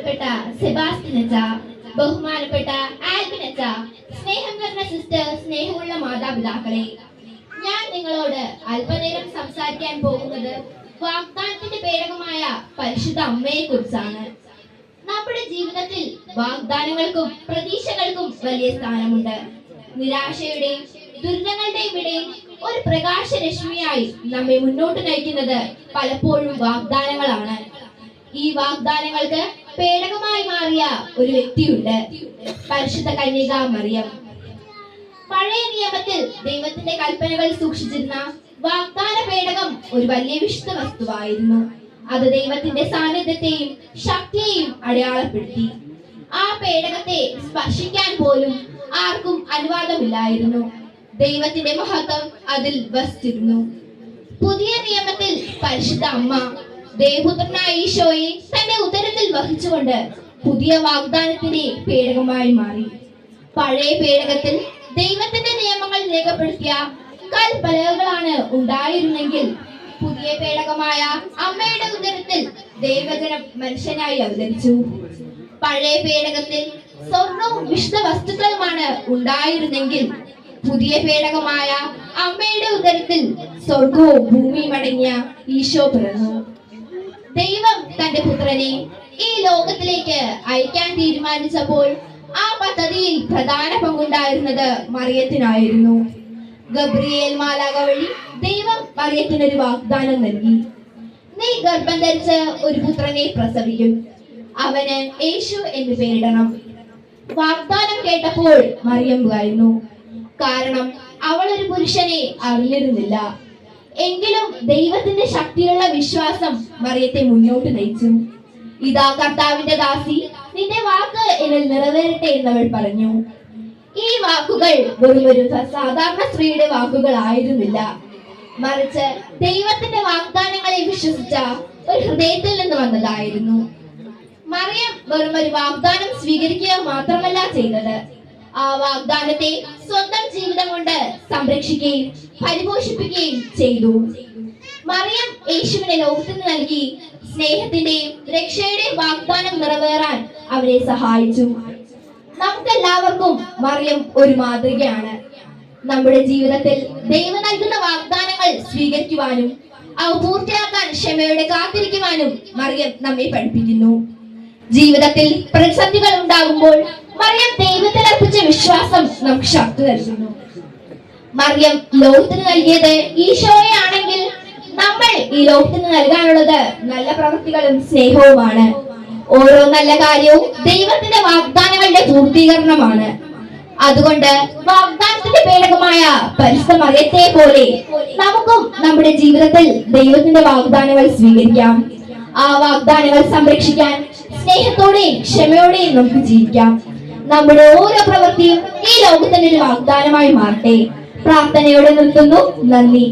ബഹുമാനപ്പെട്ട സെബാസ്റ്റിനച്ച ബഹുമാനപ്പെട്ട ആൽബിനച്ച സ്നേഹം നിറഞ്ഞ സിസ്റ്റർ സ്നേഹമുള്ള മാതാപിതാക്കളെ ഞാൻ നിങ്ങളോട് അല്പനേരം സംസാരിക്കാൻ പോകുന്നത് വാഗ്ദാനത്തിന്റെ പേരകമായ പരിശുദ്ധ അമ്മയെ കുറിച്ചാണ്. നമ്മുടെ ജീവിതത്തിൽ വാഗ്ദാനങ്ങൾക്കും പ്രതീക്ഷകൾക്കും വലിയ സ്ഥാനമുണ്ട്. നിരാശയുടെയും ദുരിതങ്ങളുടെയും ഇടയിൽ ഒരു പ്രകാശരശ്മിയായി നമ്മെ മുന്നോട്ട് നയിക്കുന്നത് പലപ്പോഴും വാഗ്ദാനങ്ങളാണ്. ഈ വാഗ്ദാനങ്ങൾക്ക് പേടകമായി മാറിയ ഒരു വ്യക്തിയുണ്ട്. പരിശുദ്ധ കന്യക മറിയം. പഴയ നിയമത്തിൽ ദൈവത്തിന്റെ കൽപ്പനകൾ സൂക്ഷിച്ചിരുന്ന വാഗ്ദാന പേടകം ഒരു വലിയ വിശുദ്ധ വസ്തുവായിരുന്നു. അത് ദൈവത്തിന്റെ സാന്നിധ്യത്തെയും ശക്തിയെയും അടയാളപ്പെടുത്തി. ആ പേടകത്തെ സ്പർശിക്കാൻ പോലും ആർക്കും അനുവാദമില്ലായിരുന്നു. ദൈവത്തിന്റെ മഹത്വം അതിൽ വസിച്ചിരുന്നു. പുതിയ നിയമത്തിൽ പരിശുദ്ധ അമ്മ ദേവപുത്രനായ ഈശോയെ തന്റെ ഉദരത്തിൽ വഹിച്ചുകൊണ്ട് പുതിയ വാഗ്ദാനത്തിന്റെ പേടകമായി മാറി. പഴയ പേടകത്തിൽ ദൈവത്തിന്റെ നിയമങ്ങൾ രേഖപ്പെടുത്തിയ കൽപ്പലകളാണ് ഉണ്ടായിരുന്നെങ്കിൽ പുതിയ പേടകമായ അമ്മയുടെ ഉദരത്തിൽ ദൈവജനം മനുഷ്യനായി അവതരിച്ചു. പഴയ പേടകത്തിൽ സ്വർണവും വിശുദ്ധ വസ്തുക്കളുമാണ് ഉണ്ടായിരുന്നെങ്കിൽ പുതിയ പേടകമായ അമ്മയുടെ ഉദരത്തിൽ സ്വർഗവും ഭൂമിയും അടങ്ങിയ ഈശോ പിറന്നു. ദൈവം തന്റെ പുത്രനെ ഈ ലോകത്തിലേക്ക് അയക്കാൻ തീരുമാനിച്ചപ്പോൾ ആ പദ്ധതിയിൽ പ്രധാന പങ്കുണ്ടായിരുന്നത് മറിയത്തിനായിരുന്നു. ഗബ്രിയേൽ മാലാക വഴി ദൈവം മറിയത്തിനൊരു വാഗ്ദാനം നൽകി. നീ ഗർഭം ധരിച്ച് ഒരു പുത്രനെ പ്രസവിക്കും. അവന് യേശു എന്ന് പേരിടണം. വാഗ്ദാനം കേട്ടപ്പോൾ മറിയം കാരണം അവൾ ഒരു പുരുഷനെ അറിഞ്ഞിരുന്നില്ല. എങ്കിലും ദൈവത്തിന്റെ ശക്തിയുള്ള വിശ്വാസം മറിയത്തെ മുന്നോട്ട് നയിച്ചു. ഇതാ കർത്താവിന്റെ ദാസി നിന്റെ വാക്ക് എന്നിൽ നിറവേറട്ടെ എന്നവൾ പറഞ്ഞു. ഈ വാക്കുകൾ വെറും ഒരു സാധാരണ സ്ത്രീയുടെ വാക്കുകൾ ആയിരുന്നില്ല. മറിച്ച് ദൈവത്തിന്റെ വാഗ്ദാനങ്ങളെ വിശ്വസിച്ച ഒരു ഹൃദയത്തിൽ നിന്ന് വന്നതായിരുന്നു. മറിയം വെറും ഒരു വാഗ്ദാനം സ്വീകരിക്കുക മാത്രമല്ല ചെയ്തത്. ആ വാഗ്ദാനത്തെ സ്വന്തം ജീവിതം കൊണ്ട് സംരക്ഷിക്കുകയും പരിപോഷിപ്പിക്കുകയും ചെയ്തു. മറിയം യേശുവിനെ ലോകത്തിന് നൽകി സ്നേഹത്തിന്റെയും രക്ഷയുടെയും വാഗ്ദാനം നിറവേറാൻ അവരെ സഹായിച്ചു. നമുക്കെല്ലാവർക്കും മറിയം ഒരു മാതൃകയാണ്. നമ്മുടെ ജീവിതത്തിൽ ദൈവം നൽകുന്ന വാഗ്ദാനങ്ങൾ സ്വീകരിക്കുവാനും അവ പൂർത്തിയാക്കാൻ ക്ഷമയോടെ കാത്തിരിക്കുവാനും മറിയം നമ്മെ പഠിപ്പിക്കുന്നു. ജീവിതത്തിൽ പ്രതിസന്ധികൾ ഉണ്ടാകുമ്പോൾ മറിയം ദൈവത്തിൽ അർപ്പിച്ച വിശ്വാസം നമുക്ക് ശക്തി നൽകുന്നു മറിയം ലോകത്തിന് നൽകിയത് ഈശോയെ ആണെങ്കിൽ നമ്മൾ ഈ ലോകത്തിന് നൽകാനുള്ളത് നല്ല പ്രവൃത്തികളും സ്നേഹവുമാണ്. ഓരോ നല്ല കാര്യവും ദൈവത്തിന്റെ വാഗ്ദാനങ്ങളുടെ പൂർത്തീകരണമാണ്. അതുകൊണ്ട് വാഗ്ദാനത്തിന്റെ പേടകമായ പരിശുദ്ധ മറിയത്തെ പോലെ നമുക്കും നമ്മുടെ ജീവിതത്തിൽ ദൈവത്തിന്റെ വാഗ്ദാനങ്ങൾ സ്വീകരിക്കാം. ആ വാഗ്ദാനങ്ങൾ സംരക്ഷിക്കാൻ സ്നേഹത്തോടെയും ക്ഷമയോടെയും നമുക്ക് ജീവിക്കാം. നമ്മുടെ ഓരോ പ്രവൃത്തിയും ഈ ലോകത്തിന്റെ ഒരു വാഗ്ദാനമായി മാറട്ടെ. പ്രാർത്ഥനയോടെ നിർത്തുന്നു നന്ദി.